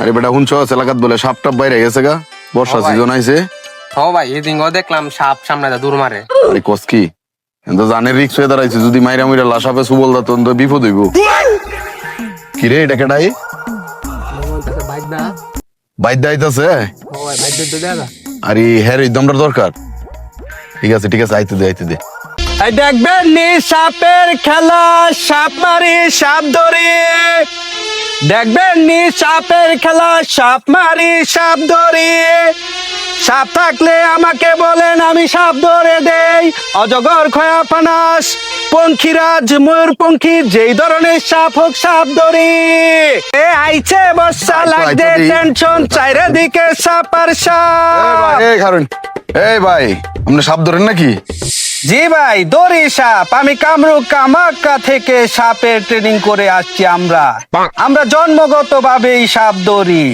আরে বেটা শুনছ? এলাকাত বলে সাপ টাপ বাইরে গেছে গা। বর্ষা। সিজন আইছে। ও ভাই এদিন ও দেখলাম সাপ সামনে দা দূর মারে। আরে কস কি? কিন্তু জানের রিক্স হয়ে দাঁড়াইছে যদি মাইরা মুইরা লাশাপে সুবল দা তখন তো বিপদ হইব। কি রে এটা কেডাই? বাইর দাইতাছে আরে হ্যাঁ এই দমটার দরকার। ঠিক আছে ঠিক আছে আইতে দে আইতে দে। দেখবেন নি সাপের খেলা সাপ মারি সাপ ধরি। দেখবেন নি সাপের খেলা সাপ মারি সাপ ধরি। সাপ থাকলে আমাকে বলেন আমি সাপ ধরে দেই। অজগর খয়া ফানাস পঙ্খিরাজ ময়ূর পঙ্খী যেই ধরনের সাপ হোক সাপ ধরি। এ আইছে বর্ষা লাগছে টেনশন চাইরে দিকে সাপ আর সাপ। এই ভাই আপনি সাপ ধরেন নাকি? জি ভাই দড়ি সাপ। আমি কামরূপ কামাক্কা থেকে সাপের ট্রেনিং করে আসছি আমরা। আমরা জন্মগত ভাবে সাপ দড়ি।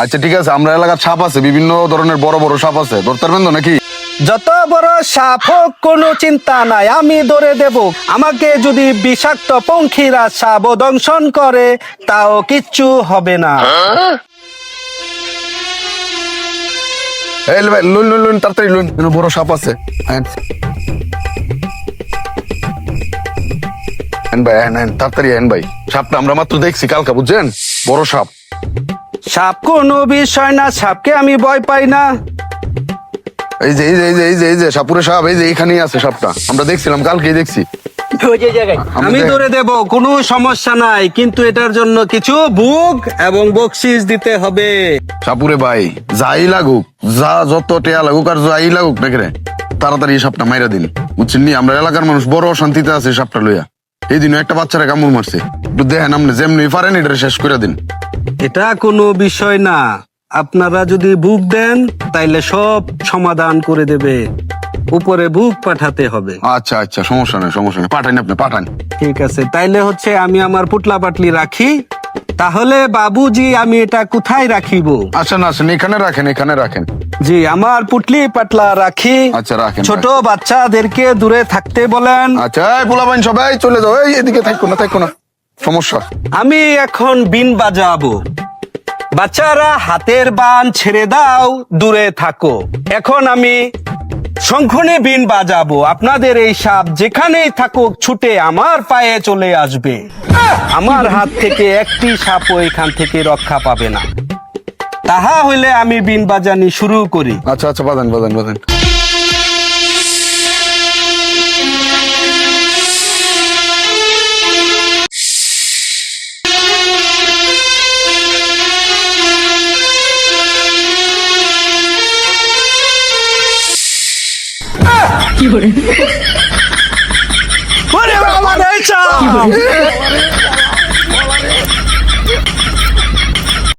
আচ্ছা ঠিক আছে আমরা এলাকার সাপ আছে বিভিন্ন ধরনের বড় বড় সাপ আছে। ধরতে পারবেন তো নাকি? যত বড় সাপ হোক কোনো চিন্তা নাই আমি ধরে দেব। আমাকে যদি বিষাক্ত পঙ্খিরা সাপ দংশন করে তাও কিচ্ছু হবে না। এই লুন লুন লুন তাড়াতাড়ি লুন বড় সাপ আছে। ভাই হ্যান হ্যান তাড়াতাড়ি হ্যান ভাই। সাপটা আমরা মাত্র দেখছি কালকা বুঝছেন? বড় সাপ। সাপ কোনো বিষয় না সাপকে আমি ভয় পাই না। এই যে এই যে এই যে এই যে এই যে সাপুরে সাপ এই যে এখানেই আছে সাপটা। আমরা দেখছিলাম কালকেই দেখছি। আমি ধরে দেব কোনো সমস্যা নাই কিন্তু এটার জন্য কিছু বুক এবং বকশিস দিতে হবে। সাপুরে ভাই যাই লাগুক যা যত টেয়া লাগুক আর যাই লাগুক রে তাড়াতাড়ি সাপটা মাইরা দিন। বুঝছেন আমরা এলাকার মানুষ বড় শান্তিতে আছে সাপটা লইয়া। এই দিনও একটা বাচ্চারা কামড় মারছে। একটু দেখেন আপনি যেমনি পারেন এটা শেষ করে দিন। এটা কোনো বিষয় না। আপনারা যদি বুক দেন তাইলে সব সমাধান করে দেবে। উপরে বুক পাঠাতে হবে। আচ্ছা আচ্ছা সমস্যা নেই সমস্যা নেই। পাঠান আপনি পাঠান। ঠিক আছে তাইলে হচ্ছে আমি আমার পুটলা পাটলি রাখি। তাহলে বাবুজি আমি এটা কোথায় রাখিব? আচ্ছা না আসেন এখানে রাখেন এখানে রাখেন। জি আমার পুটলি পাটলা রাখি। আচ্ছা, রাখেন, ছোট বাচ্চাদেরকে দূরে থাকতে বলেন। আচ্ছা এই পোলাপাইন সবাই চলে যাও। এই এদিকে থাকো না থাকো না। সমস্যা। আমি এখন বিন বাজাবো। বাচ্চারা হাতের বান ছেড়ে দাও দূরে থাকো। এখন আমি শঙ্খনে বিন বাজাবো। আপনাদের এই সাপ যেখানেই থাকুক ছুটে আমার পায়ে চলে আসবে। আমার হাত থেকে একটি সাপও এখান থেকে রক্ষা পাবে না। তাহা হইলে আমি বিন বাজানি শুরু করি। আচ্ছা আচ্ছা বাদান। বাদান করে ওরে বাবা!